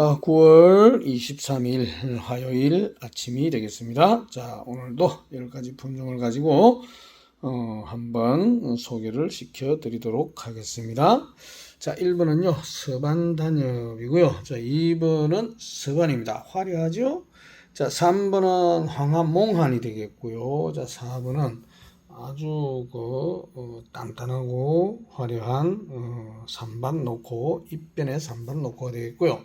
어, 9월 23일 화요일 아침이 되겠습니다. 자, 오늘도 여러 가지 품종을 가지고 어, 한번 소개를 시켜 드리도록 하겠습니다. 자, 1번은요, 서반 단엽이고요. 자, 2번은 서반입니다. 화려하죠? 자, 3번은 황화몽한이 되겠고요. 자, 4번은 아주 그 어, 단단하고 화려한 어, 산반 놓고 입변에 산반 놓고가 되겠고요.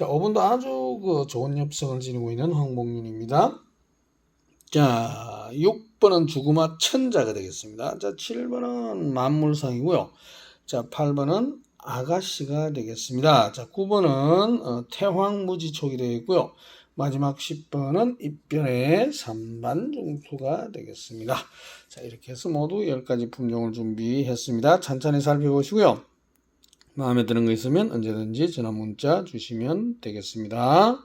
자, 5번도 아주 그 좋은 엽성을 지니고 있는 황봉윤입니다. 자, 6번은 주구마 천자가 되겠습니다. 자, 7번은 만물상이고요. 자, 8번은 아가씨가 되겠습니다. 자, 9번은 어, 태황무지촉이 되겠고요. 마지막 10번은 입변의 3반 중투가 되겠습니다. 자, 이렇게 해서 모두 10가지 품종을 준비했습니다. 찬찬히 살펴보시고요. 마음에 드는 거 있으면 언제든지 전화 문자 주시면 되겠습니다.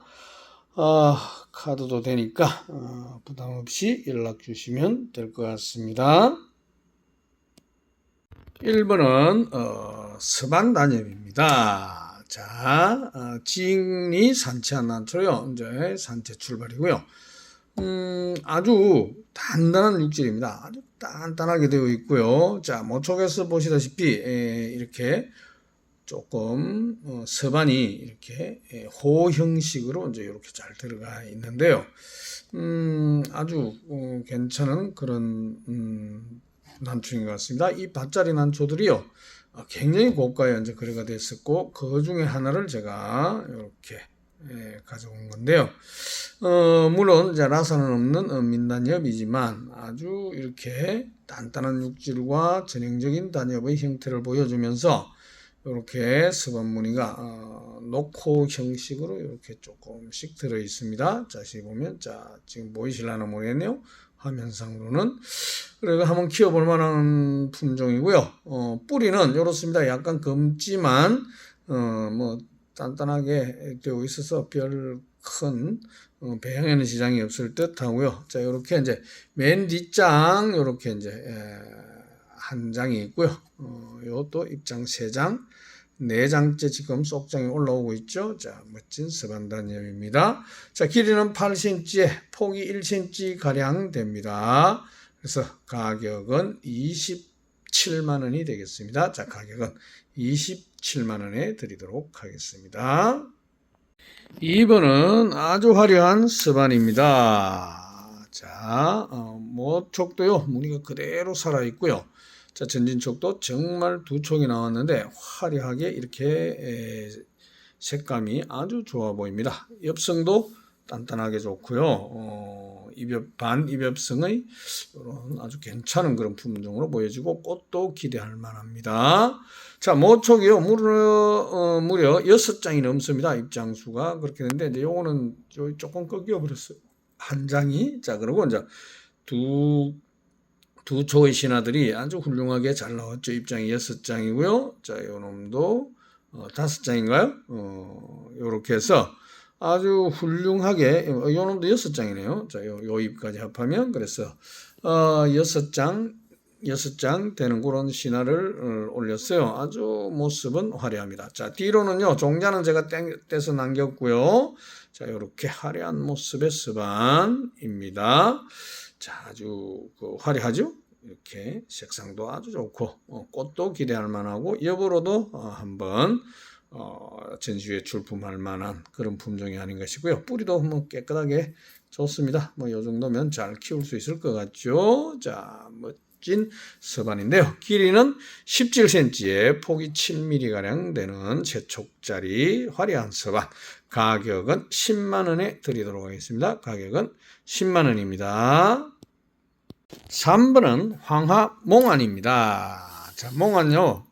아, 카드도 되니까 어, 부담 없이 연락 주시면 될 것 같습니다. 1번은 어, 서반 단엽입니다. 자, 어, 징이 산채한 난초요. 이제 산채 출발이고요. 음, 아주 단단한 육질입니다. 아주 단단하게 되어 있고요. 자, 모촉에서 보시다시피 에, 이렇게 조금 어, 서반이 이렇게 에, 호 형식으로 이제 이렇게 잘 들어가 있는데요. 음, 아주 어, 괜찮은 그런 음, 난초인 것 같습니다. 이 밭자리 난초들이요. 어, 굉장히 고가에 이제 거래가 됐었고 그 중에 하나를 제가 이렇게 예, 가져온 건데요. 어, 물론 이제 라사는 없는 어, 민단엽이지만 아주 이렇게 단단한 육질과 전형적인 단엽의 형태를 보여주면서 이렇게 서반무늬가 어, 녹호 형식으로 이렇게 조금씩 들어 있습니다. 자세히 보면 자 지금 보이실라나 모르겠네요. 화면상으로는 그리고 한번 키워볼 만한 품종이고요. 어, 뿌리는 이렇습니다. 약간 검지만 어, 뭐 단단하게 되어 있어서 별큰 어, 배양에는 지장이 없을 듯 하고요. 자, 이렇게 이제 맨 뒷장 이렇게 이제 에, 한 장이 있고요. 어, 요것도 입장 세 장, 네 장째 지금 속장이 올라오고 있죠. 자, 멋진 서반단엽입니다. 자, 길이는 8cm에 폭이 1cm 가량 됩니다. 그래서 가격은 27만 원이 되겠습니다. 자, 가격은 27만 원에 드리도록 하겠습니다. 2번은 아주 화려한 서반입니다. 자, 어, 모촉도요, 무늬가 그대로 살아 있고요. 자, 전진촉도 정말 두 촉이 나왔는데 화려하게 이렇게 에, 색감이 아주 좋아 보입니다. 엽성도 단단하게 좋고요. 어, 입엽, 반 입엽성의 이런 아주 괜찮은 그런 품종으로 보여지고 꽃도 기대할 만합니다. 자, 모촉이요. 무려, 어, 무려 6장이 넘습니다. 입장 수가. 그렇게 되는데, 이제 요거는 조금 꺾여 버렸어요. 한 장이. 자, 그리고 이제 두, 두 초의 신하들이 아주 훌륭하게 잘 나왔죠. 입장이 6장이고요. 자, 요 놈도 어, 5장인가요? 어, 요렇게 해서 아주 훌륭하게, 요 놈도 6장이네요. 자, 요, 요 입까지 합하면. 그래서, 어, 6장, 여섯 장 되는 그런 신화를 어, 올렸어요. 아주 모습은 화려합니다. 자, 뒤로는요, 종자는 제가 떼서 남겼고요. 자, 이렇게 화려한 모습의 스반입니다. 자, 아주 그 화려하죠? 이렇게 색상도 아주 좋고, 어, 꽃도 기대할 만하고, 여부로도 어, 한번 어, 전시회 출품할 만한 그런 품종이 아닌 것이고요. 뿌리도 뭐 깨끗하게 좋습니다. 뭐, 요 정도면 잘 키울 수 있을 것 같죠? 자, 뭐, 진 서반인데요. 길이는 17cm에 폭이 7mm가량 되는 제촉짜리 화려한 서반. 가격은 10만원에 드리도록 하겠습니다. 가격은 10만원입니다. 3번은 황하 몽안입니다. 자, 몽안요.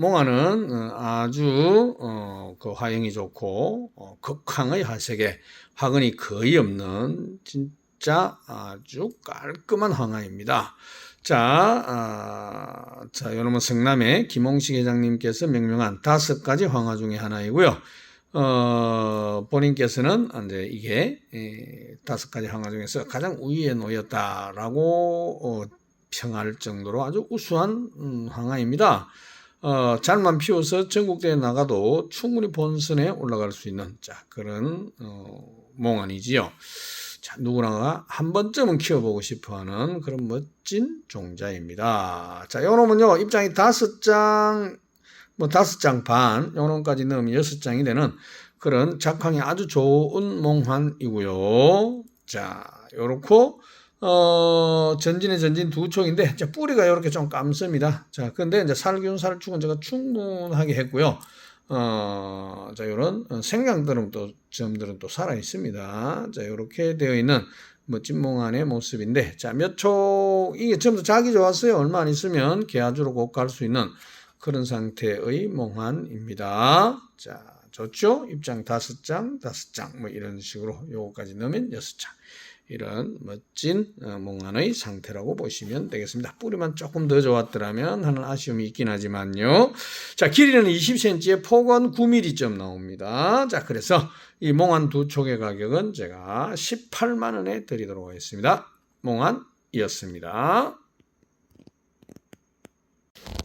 몽안은 어, 아주 어, 그 화형이 좋고 어, 극황의 화색에 화근이 거의 없는 진짜 아주 깔끔한 황화입니다. 자, 아, 자, 여러분 성남의 김홍식 회장님께서 명명한 다섯 가지 황화 중에 하나이고요. 어, 본인께서는 이제 이게 에, 다섯 가지 황화 중에서 가장 우위에 놓였다라고 어, 평할 정도로 아주 우수한 음, 황화입니다. 어, 잘만 피워서 전국대회 나가도 충분히 본선에 올라갈 수 있는 자 그런 어, 몽환이지요. 자 누구나가 한 번쯤은 키워보고 싶어하는 그런 멋진 종자입니다. 자 요 놈은요 입장이 다섯 장, 뭐 다섯 장 반, 요 놈까지 넣으면 여섯 장이 되는 그런 작황이 아주 좋은 몽환이고요. 자 요렇고 어, 전진의 전진 두 촉인데, 자, 뿌리가 이렇게 좀 감습니다. 자, 근데 이제 살균, 살충은 제가 충분하게 했고요. 어, 자, 요런 생강들은 또, 점들은 또 살아 있습니다. 자, 요렇게 되어 있는 멋진 몽환의 모습인데, 자, 몇 촉, 이게 전부 자기 좋았어요. 얼마 안 있으면 개아주로 곧 갈 수 있는 그런 상태의 몽환입니다. 자, 좋죠? 입장 다섯 장, 다섯 장, 뭐 이런 식으로 요거까지 넣으면 여섯 장. 이런 멋진 어, 몽환의 상태라고 보시면 되겠습니다. 뿌리만 조금 더 좋았더라면 하는 아쉬움이 있긴 하지만요. 자, 길이는 20cm에 폭은 9mm쯤 나옵니다. 자, 그래서 이 몽환 두 촉의 가격은 제가 18만 원에 드리도록 하겠습니다. 몽환이었습니다.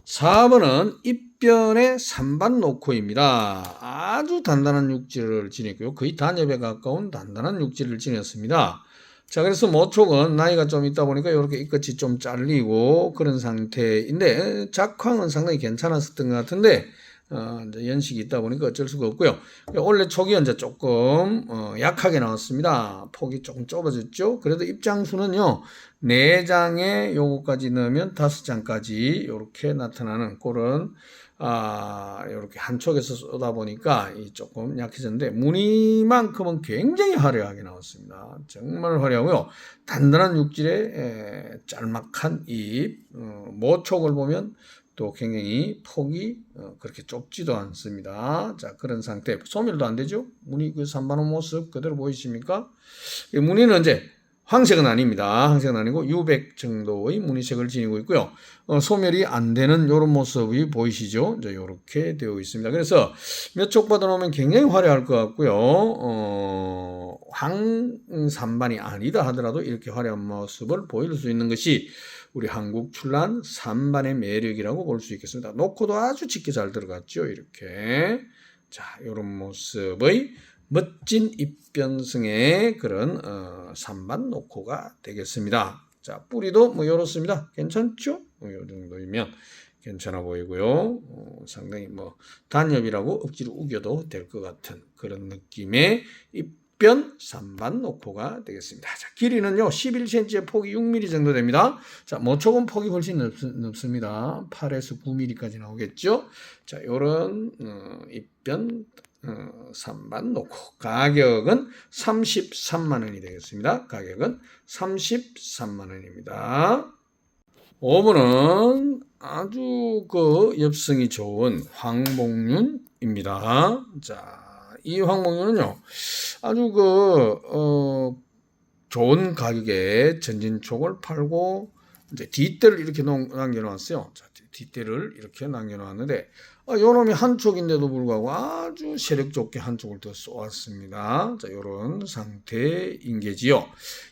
4번은 입변의 산반 노코입니다. 아주 단단한 육질을 지녔고요. 거의 단엽에 가까운 단단한 육질을 지녔습니다. 자, 그래서 모촉은 나이가 좀 있다 보니까 이렇게 이끝이 좀 잘리고 그런 상태인데 작황은 상당히 괜찮았었던 것 같은데 어, 연식이 있다 보니까 어쩔 수가 없고요. 원래 촉이 이제 조금 어, 약하게 나왔습니다. 폭이 조금 좁아졌죠. 그래도 입장수는요, 네 장에 요거까지 넣으면 다섯 장까지 이렇게 나타나는 그런 아, 이렇게 한쪽에서 쏘다 보니까 이 조금 약해졌는데 무늬만큼은 굉장히 화려하게 나왔습니다. 정말 화려하고요. 단단한 육질의 에, 짤막한 잎, 어, 모촉을 보면 또 굉장히 폭이 어, 그렇게 좁지도 않습니다. 자 그런 상태 소멸도 안 되죠. 무늬 그 산반호 모습 그대로 보이십니까? 이 무늬는 이제 황색은 아닙니다. 황색은 아니고 유백 정도의 무늬색을 지니고 있고요. 어, 소멸이 안 되는 이런 모습이 보이시죠? 이제 이렇게 되어 있습니다. 그래서 몇 쪽 받아놓으면 굉장히 화려할 것 같고요. 어, 황산반이 아니다 하더라도 이렇게 화려한 모습을 보일 수 있는 것이 우리 한국 출란 산반의 매력이라고 볼 수 있겠습니다. 노코도 아주 짙게 잘 들어갔죠. 이렇게. 자, 이런 모습의 멋진 입변성의 그런 어, 산반 노코가 되겠습니다. 자, 뿌리도 뭐 이렇습니다. 괜찮죠? 뭐이 정도이면 괜찮아 보이고요. 어, 상당히 뭐 단엽이라고 억지로 우겨도 될 것 같은 그런 느낌의 입변 산반 노코가 되겠습니다. 자, 길이는요 11cm의 폭이 6mm 정도 됩니다. 자, 모촉은 폭이 훨씬 넓, 습니다 8에서 9mm까지 나오겠죠. 자, 요런 어, 입변 어, 3반 놓고 가격은 33만 원이 되겠습니다. 가격은 33만 원입니다. 5번은 아주 그 엽성이 좋은 황봉륜입니다. 자, 이 황봉륜은요, 아주 그, 어, 좋은 가격에 전진촉을 팔고, 이제 뒷대를 이렇게 남겨 놓았어요. 자, 뒷대를 이렇게 남겨 놓았는데, 아, 요놈이 한 쪽인데도 불구하고 아주 세력 좋게 한 쪽을 더 쏘았습니다. 자, 요런 상태인 게지요.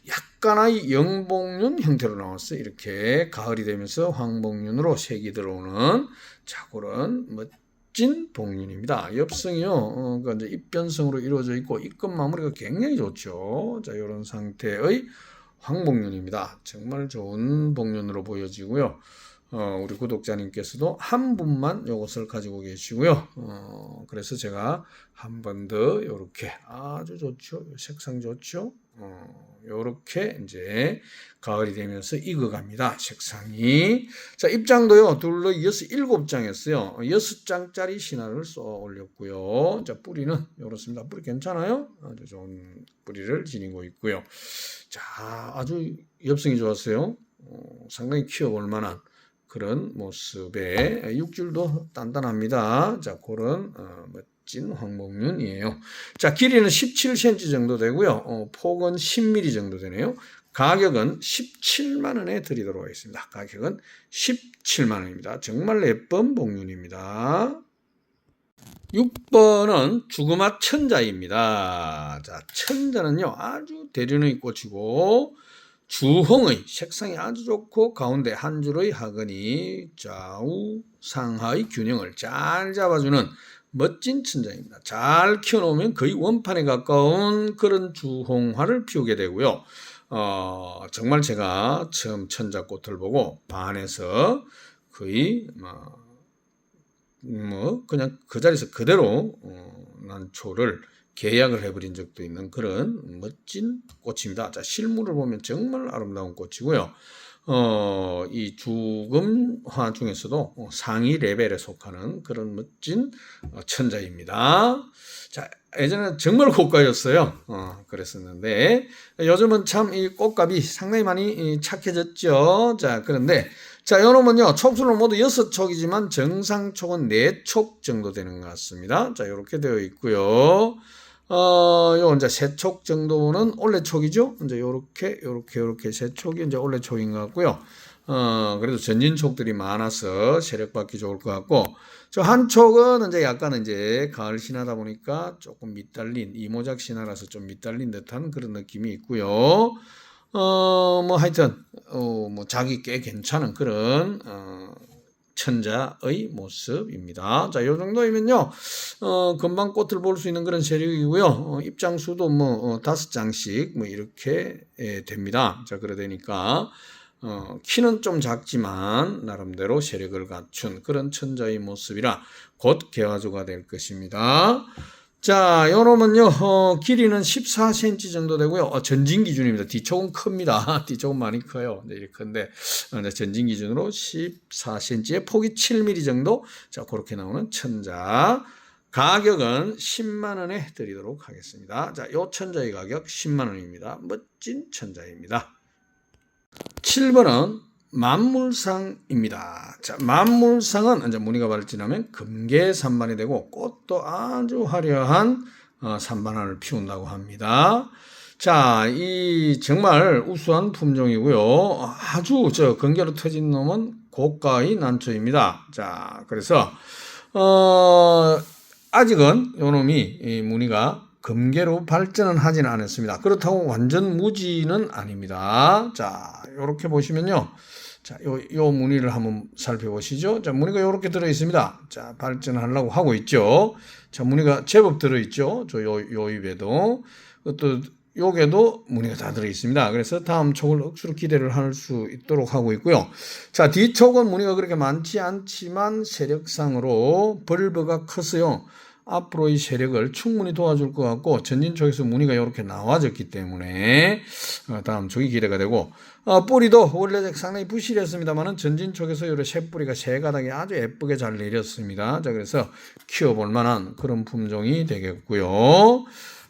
약간의 영봉륜 형태로 나왔어요. 이렇게 가을이 되면서 황봉륜으로 색이 들어오는 자, 그런 멋진 봉륜입니다. 엽성이요. 어, 그러니까 이제 입변성으로 이루어져 있고 입끝 마무리가 굉장히 좋죠. 자, 요런 상태의 황봉륜입니다. 정말 좋은 봉륜으로 보여지고요. 어, 우리 구독자님께서도 한 분만 이것을 가지고 계시고요. 어, 그래서 제가 한 번 더 이렇게 아주 좋죠. 색상 좋죠. 어, 요렇게 이제 가을이 되면서 익어갑니다. 색상이. 자, 입장도요. 둘러 여섯, 일곱 장이었어요. 여섯 장짜리 신화를 쏘 올렸고요. 자, 뿌리는 이렇습니다. 뿌리 괜찮아요? 아주 좋은 뿌리를 지니고 있고요. 자, 아주 엽성이 좋았어요. 어, 상당히 키워볼 만한 그런 모습의 육질도 단단합니다. 자, 그런 어, 멋진 황목륜이에요. 자, 길이는 17cm 정도 되고요. 어, 폭은 10mm 정도 되네요. 가격은 17만 원에 드리도록 하겠습니다. 가격은 17만 원입니다. 정말 예쁜 복륜입니다. 6번은 주그마 천자입니다. 자, 천자는요, 아주 대륜의 꽃이고, 주홍의 색상이 아주 좋고 가운데 한 줄의 하근이 좌우 상하의 균형을 잘 잡아주는 멋진 천장입니다. 잘 키워놓으면 거의 원판에 가까운 그런 주홍화를 피우게 되고요. 어, 정말 제가 처음 천자꽃을 보고 반해서 거의 뭐, 뭐 그냥 그 자리에서 그대로 어, 난 초를 계약을 해버린 적도 있는 그런 멋진 꽃입니다. 자, 실물을 보면 정말 아름다운 꽃이고요. 어, 이 주금화 중에서도 상위 레벨에 속하는 그런 멋진 어, 천자입니다. 자, 예전에는 정말 고가였어요. 어, 그랬었는데, 요즘은 참 이 꽃값이 상당히 많이 착해졌죠. 자, 그런데, 자, 요놈은요, 촉수는 모두 6촉이지만 정상촉은 4촉 정도 되는 것 같습니다. 자, 이렇게 되어 있고요. 어, 요 이제 세촉 정도는 원래 촉이죠. 이제 요렇게 요렇게 요렇게 세 촉이 이제 원래 촉인 것 같고요. 어, 그래도 전진 촉들이 많아서 세력 받기 좋을 것 같고 저 한 촉은 이제 약간 이제 가을 신하다 보니까 조금 밑달린 이모작 신하라서 좀 밑달린 듯한 그런 느낌이 있고요. 어, 뭐 하여튼 어, 뭐 자기 꽤 괜찮은 그런 어, 천자의 모습입니다. 자, 요 정도이면요, 어, 금방 꽃을 볼 수 있는 그런 세력이고요. 어, 입장 수도 뭐, 어, 다섯 장씩 뭐 이렇게 예, 됩니다. 자, 그러 되니까, 어, 키는 좀 작지만, 나름대로 세력을 갖춘 그런 천자의 모습이라 곧 개화조가 될 것입니다. 자, 요놈은요, 어, 길이는 14cm 정도 되고요. 어, 전진 기준입니다. 뒤쪽은 큽니다. 뒤쪽은 많이 커요. 네, 큰데, 어, 전진 기준으로 14cm에 폭이 7mm 정도. 자, 그렇게 나오는 천자. 가격은 10만원에 드리도록 하겠습니다. 자, 요 천자의 가격 10만원입니다. 멋진 천자입니다. 7번은 만물상입니다. 자, 만물상은 이제 무늬가 발진하면 금계 산반이 되고 꽃도 아주 화려한 어, 산반을 피운다고 합니다. 자, 이 정말 우수한 품종이고요. 아주 저 건개로 터진 놈은 고가의 난초입니다. 자, 그래서 어, 아직은 요 놈이 이 무늬가 금계로 발전은 하지는 않았습니다. 그렇다고 완전 무지는 아닙니다. 자, 이렇게 보시면요. 자, 요, 요 무늬를 한번 살펴보시죠. 자, 무늬가 이렇게 들어 있습니다. 자, 발전하려고 하고 있죠. 자, 무늬가 제법 들어 있죠. 저 요, 요 입에도. 또, 요게도 무늬가 다 들어 있습니다. 그래서 다음 촉을 억수로 기대를 할 수 있도록 하고 있고요. 자, 뒤촉은 무늬가 그렇게 많지 않지만 세력상으로 벌브가 커서요. 앞으로의 세력을 충분히 도와줄 것 같고 전진 쪽에서 무늬가 이렇게 나와졌기 때문에 어, 다음 쪽이 기대가 되고 어, 뿌리도 원래 상당히 부실했습니다만은 전진 쪽에서 이렇게 새뿌리가 세 가닥이 아주 예쁘게 잘 내렸습니다. 자 그래서 키워볼 만한 그런 품종이 되겠고요.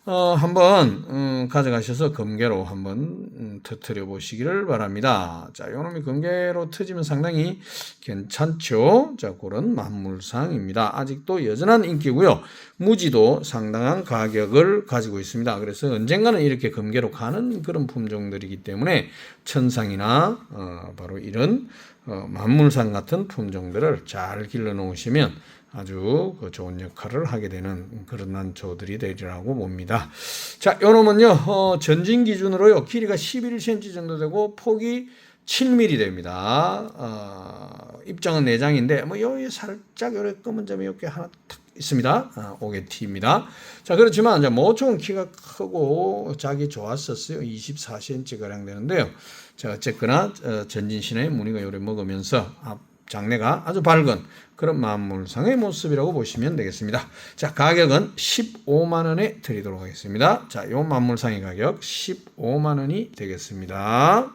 어, 한번 음, 가져가셔서 금괴로 한번 음, 터트려 보시기를 바랍니다. 자, 요놈이 금괴로 터지면 상당히 괜찮죠. 자, 그런 만물상입니다. 아직도 여전한 인기고요. 무지도 상당한 가격을 가지고 있습니다. 그래서 언젠가는 이렇게 금괴로 가는 그런 품종들이기 때문에 천상이나 어, 바로 이런 어, 만물상 같은 품종들을 잘 길러 놓으시면 아주 그 좋은 역할을 하게 되는 그런 난초들이 되리라고 봅니다. 자, 요놈은요, 어, 전진 기준으로요, 길이가 11cm 정도 되고, 폭이 7mm 됩니다. 어, 입장은 4장인데, 뭐, 여기 살짝 요래 검은 점이 이렇게 하나 탁 있습니다. 아, 오게티입니다. 자, 그렇지만, 이제 모총은 키가 크고, 자기 좋았었어요. 24cm가량 되는데요. 자, 어쨌거나, 어, 전진신의 무늬가 요래 먹으면서, 앞, 장내가 아주 밝은 그런 만물상의 모습이라고 보시면 되겠습니다. 자, 가격은 15만 원에 드리도록 하겠습니다. 자, 요 만물상의 가격 15만 원이 되겠습니다.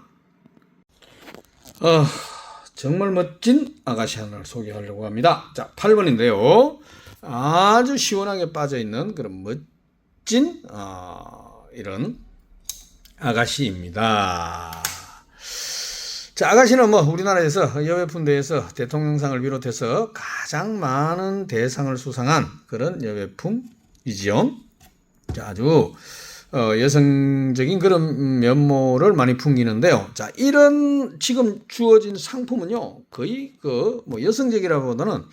어, 정말 멋진 아가시안을 소개하려고 합니다. 자, 8번인데요. 아주 시원하게 빠져 있는 그런 멋진 어, 이런 아가씨입니다. 자, 아가씨는 뭐 우리나라에서 여배품 대회에서 대통령상을 비롯해서 가장 많은 대상을 수상한 그런 여배품이지요. 자, 아주 어, 여성적인 그런 면모를 많이 풍기는데요. 자, 이런 지금 주어진 상품은요, 거의 그 뭐 여성적이라보다는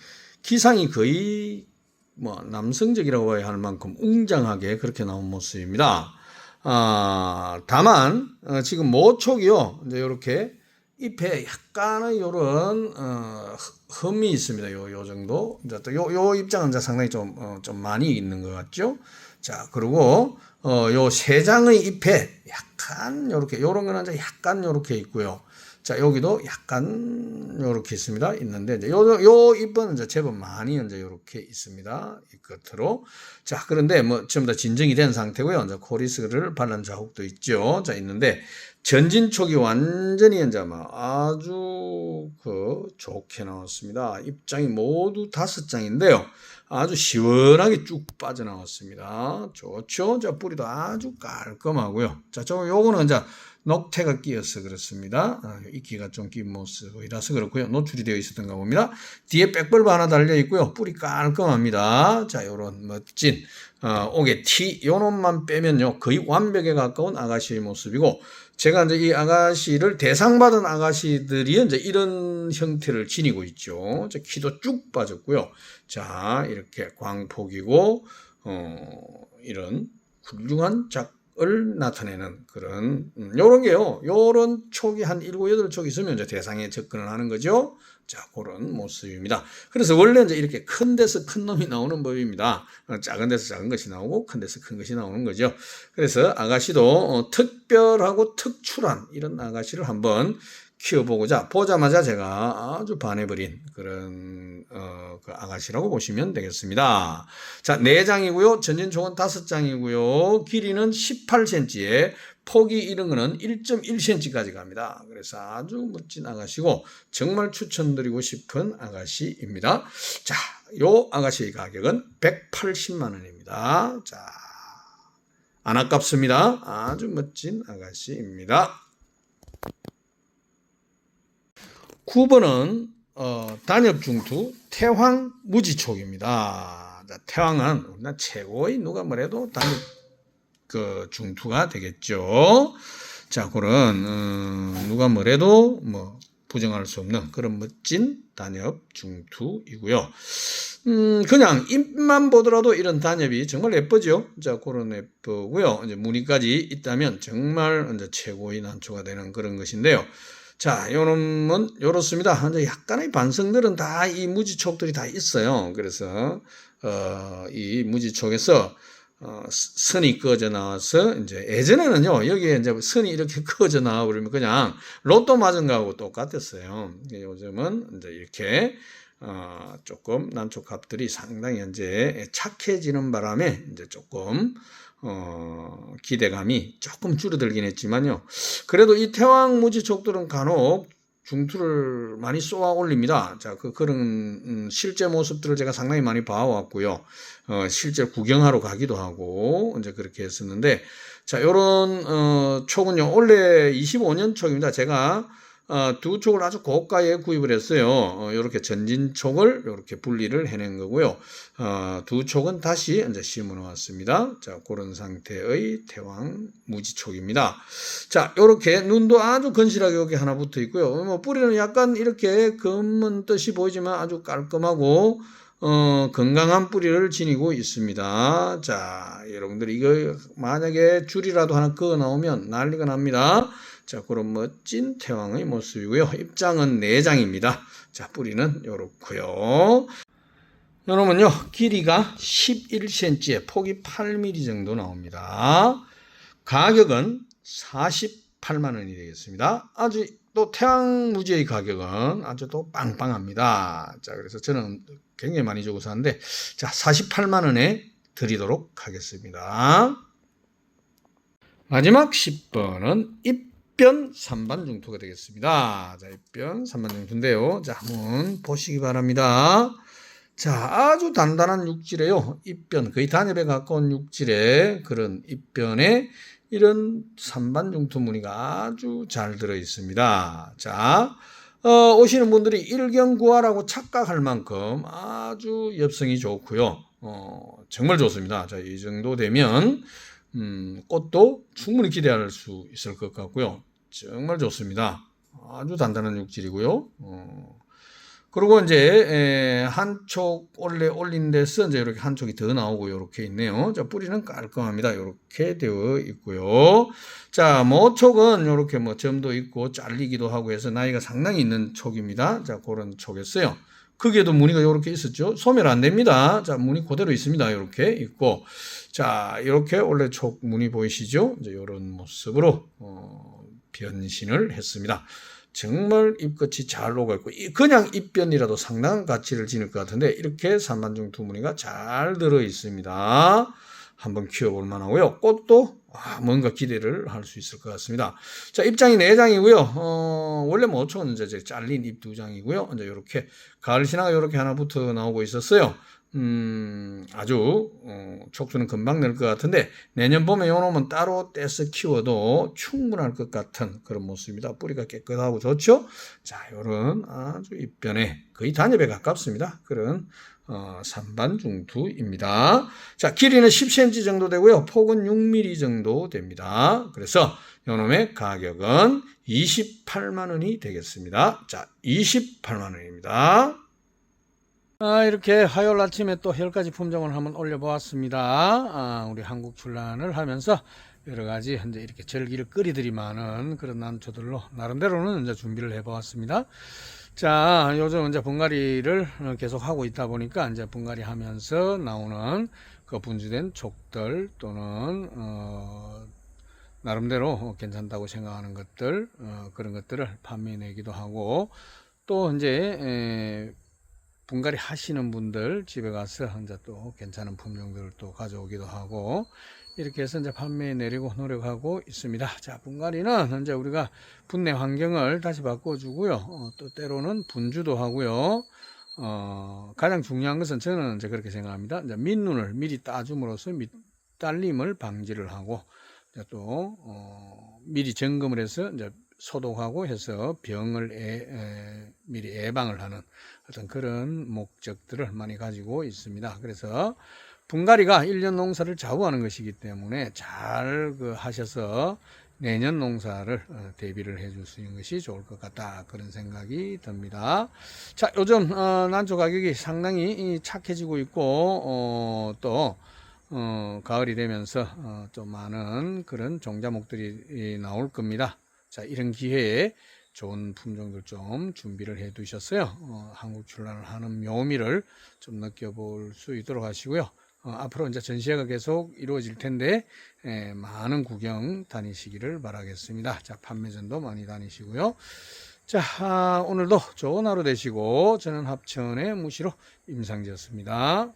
기상이 거의 뭐 남성적이라고 해야 할 만큼 웅장하게 그렇게 나온 모습입니다. 아, 다만 어, 지금 모촉이요. 이제 이렇게 잎에 약간의 요런 어, 흠이 있습니다. 요, 요 정도. 이제 또 요, 요 입장은 이제 상당히 좀, 어, 좀 많이 있는 것 같죠. 자, 그리고 어, 요 세 장의 잎에 약간 요렇게 요런 거는 이제 약간 요렇게 있고요. 자, 여기도 약간 요렇게 있습니다. 있는데 이제 요, 요 잎은 이제 제법 많이 이제 요렇게 있습니다. 이 끝으로. 자, 그런데 뭐 전부 다 진정이 된 상태고요. 이제 코리스를 바른 자국도 있죠. 자, 있는데 전진 촉이 완전히 이제 막 아주 그 좋게 나왔습니다. 입장이 모두 다섯 장인데요. 아주 시원하게 쭉 빠져나왔습니다. 좋죠? 자, 뿌리도 아주 깔끔하고요. 자, 저 요거는 이제 녹태가 끼어서 그렇습니다. 아, 이끼가 좀 낀 모습이라서 그렇고요. 노출이 되어 있었던가 봅니다. 뒤에 백벌브 하나 달려 있고요. 뿌리 깔끔합니다. 자, 요런 멋진 어, 옥의 티 요놈만 빼면요. 거의 완벽에 가까운 아가씨의 모습이고 제가 이제 이 아가씨를 대상받은 아가씨들이 이제 이런 형태를 지니고 있죠. 자, 키도 쭉 빠졌고요. 자, 이렇게 광폭이고 어, 이런 훌륭한 작 을 나타내는 그런 음, 요런 게요. 요런 촉이 한 7, 8촉 있으면 이제 대상에 접근을 하는 거죠. 자, 그런 모습입니다. 그래서 원래 이제 이렇게 큰 데서 큰 놈이 나오는 법입니다. 어, 작은 데서 작은 것이 나오고 큰 데서 큰 것이 나오는 거죠. 그래서 아가씨도 어, 특별하고 특출한 이런 아가씨를 한번 키워보고자 보자마자 제가 아주 반해버린 그런 어, 그 아가씨라고 보시면 되겠습니다. 자, 4장이고요. 전진총은 5장이고요. 길이는 18cm에 폭이 이런 거는 1.1cm까지 갑니다. 그래서 아주 멋진 아가씨고 정말 추천드리고 싶은 아가씨입니다. 자, 요 아가씨의 가격은 180만 원입니다. 자, 안 아깝습니다. 아주 멋진 아가씨입니다. 9번은 어, 단엽 중투 태황 무지촉입니다. 자, 태황은 우리나라 최고의 누가 뭐래도 단엽 그 중투가 되겠죠. 자, 그런 어, 누가 뭐래도 뭐 부정할 수 없는 그런 멋진 단엽 중투이고요. 음, 그냥 잎만 보더라도 이런 단엽이 정말 예쁘죠. 자, 그런 예쁘고요. 이제 무늬까지 있다면 정말 이제 최고의 난초가 되는 그런 것인데요. 자, 요놈은 요렇습니다. 이제 약간의 반성들은 다 이 무지촉들이 다 있어요. 그래서 어, 이 무지촉에서 어, 선이 꺼져 나와서 이제 예전에는요 여기에 이제 선이 이렇게 꺼져 나와 버리면 그냥 로또 맞은 거하고 똑같았어요. 요즘은 이제 이렇게 어, 조금 난초 값들이 상당히 이제 착해지는 바람에 이제 조금 어, 기대감이 조금 줄어들긴 했지만요. 그래도 이 태왕 무지촉들은 간혹 중투를 많이 쏘아 올립니다. 자, 그, 그런, 음, 실제 모습들을 제가 상당히 많이 봐왔고요. 어, 실제 구경하러 가기도 하고, 이제 그렇게 했었는데, 자, 요런, 어, 촉은요, 원래 25년 촉입니다. 제가, 어, 두 촉을 아주 고가에 구입을 했어요. 어, 이렇게 전진촉을 이렇게 분리를 해낸 거고요. 어, 두 촉은 다시 이제 심어 놓았습니다. 자, 그런 상태의 태왕 무지촉입니다. 자, 이렇게 눈도 아주 건실하게 여기 하나 붙어 있고요. 뭐 뿌리는 약간 이렇게 검은 뜻이 보이지만 아주 깔끔하고 어, 건강한 뿌리를 지니고 있습니다. 자, 여러분들 이거 만약에 줄이라도 하나 그어 나오면 난리가 납니다. 자, 그런 멋진 태왕의 모습이고요. 입장은 4장입니다. 자, 뿌리는 요렇고요. 여러분요, 길이가 11cm에 폭이 8mm 정도 나옵니다. 가격은 48만 원이 되겠습니다. 아주 또 태양 무지의 가격은 아주 또 빵빵합니다. 자, 그래서 저는 굉장히 많이 주고 사는데, 자, 48만 원에 드리도록 하겠습니다. 마지막 10번은 입 입변 3반 중투가 되겠습니다. 자, 입변 3반 중투인데요. 자, 한번 보시기 바랍니다. 자, 아주 단단한 육질에요. 입변, 거의 단엽에 가까운 육질의 그런 입변에 이런 3반 중투 무늬가 아주 잘 들어 있습니다. 자, 어, 오시는 분들이 일경구화라고 착각할 만큼 아주 엽성이 좋고요. 어, 정말 좋습니다. 자, 이 정도 되면 음, 꽃도 충분히 기대할 수 있을 것 같고요. 정말 좋습니다. 아주 단단한 육질이고요. 어, 그리고 이제 에, 한쪽 원래 올린 데서 이제 이렇게 한쪽이 더 나오고 이렇게 있네요. 자, 뿌리는 깔끔합니다. 이렇게 되어 있고요. 자, 모촉은 이렇게 뭐 점도 있고 잘리기도 하고 해서 나이가 상당히 있는 촉입니다. 자, 그런 촉이었어요. 크기에도 무늬가 이렇게 있었죠. 소멸 안 됩니다. 자, 무늬 그대로 있습니다. 이렇게 있고. 자, 이렇게 원래 촉 무늬 보이시죠? 이제 이런 모습으로 어, 변신을 했습니다. 정말 잎끝이 잘 녹아있고 이- 그냥 잎변이라도 상당한 가치를 지닐 것 같은데 이렇게 산반중 두무늬가 잘 들어 있습니다. 한번 키워볼 만하고요. 꽃도 아, 뭔가 기대를 할 수 있을 것 같습니다. 자, 입장이 네 장이고요. 어, 원래 뭐 초는 이제 이제 잘린 잎두 장이고요. 이제 이렇게 가을 신화가 이렇게 하나부터 나오고 있었어요. 음, 아주 어, 촉수는 금방 낼 것 같은데 내년 봄에 요놈은 따로 떼서 키워도 충분할 것 같은 그런 모습입니다. 뿌리가 깨끗하고 좋죠. 자, 요런 아주 잎변에 거의 단엽에 가깝습니다. 그런 어, 산반중투입니다. 자, 길이는 10cm 정도 되고요. 폭은 6mm 정도 됩니다. 그래서 요놈의 가격은 28만 원이 되겠습니다. 자, 28만 원입니다. 아, 이렇게 화요일 아침에 또 혈가지 품종을 한번 올려보았습니다. 아, 우리 한국 출란을 하면서 여러 가지 이제 이렇게 절기를 끓이들이마는 그런 난초들로 나름대로는 이제 준비를 해보았습니다. 자, 요즘 이제 분갈이를 어, 계속 하고 있다 보니까 이제 분갈이 하면서 나오는 그 분주된 촉들 또는 어, 나름대로 괜찮다고 생각하는 것들 어, 그런 것들을 판매해 내기도 하고 또 이제 에, 분갈이 하시는 분들 집에 가서 이제 또 괜찮은 품종들을 또 가져오기도 하고 이렇게 해서 이제 판매해 내리고 노력하고 있습니다. 자, 분갈이는 이제 우리가 분내 환경을 다시 바꿔주고요. 어, 또 때로는 분주도 하고요. 어, 가장 중요한 것은 저는 이제 그렇게 생각합니다. 이제 밑눈을 미리 따줌으로써 밑 딸림을 방지를 하고 또 어, 미리 점검을 해서 이제 소독하고 해서 병을 애, 에, 미리 예방을 하는 어떤 그런 목적들을 많이 가지고 있습니다. 그래서 분갈이가 1년 농사를 좌우하는 것이기 때문에 잘 그 하셔서 내년 농사를 어, 대비를 해줄 수 있는 것이 좋을 것 같다 그런 생각이 듭니다. 자 요즘 어, 난초 가격이 상당히 이 착해지고 있고 어, 또 어, 가을이 되면서 어, 좀 많은 그런 종자목들이 이, 나올 겁니다. 자 이런 기회에 좋은 품종들 좀 준비를 해 두셨어요. 어, 한국 출란을 하는 묘미를 좀 느껴볼 수 있도록 하시고요. 어, 앞으로 이제 전시회가 계속 이루어질 텐데 에, 많은 구경 다니시기를 바라겠습니다. 자 판매전도 많이 다니시고요. 자 아, 오늘도 좋은 하루 되시고 저는 합천의 무시로 임상지였습니다.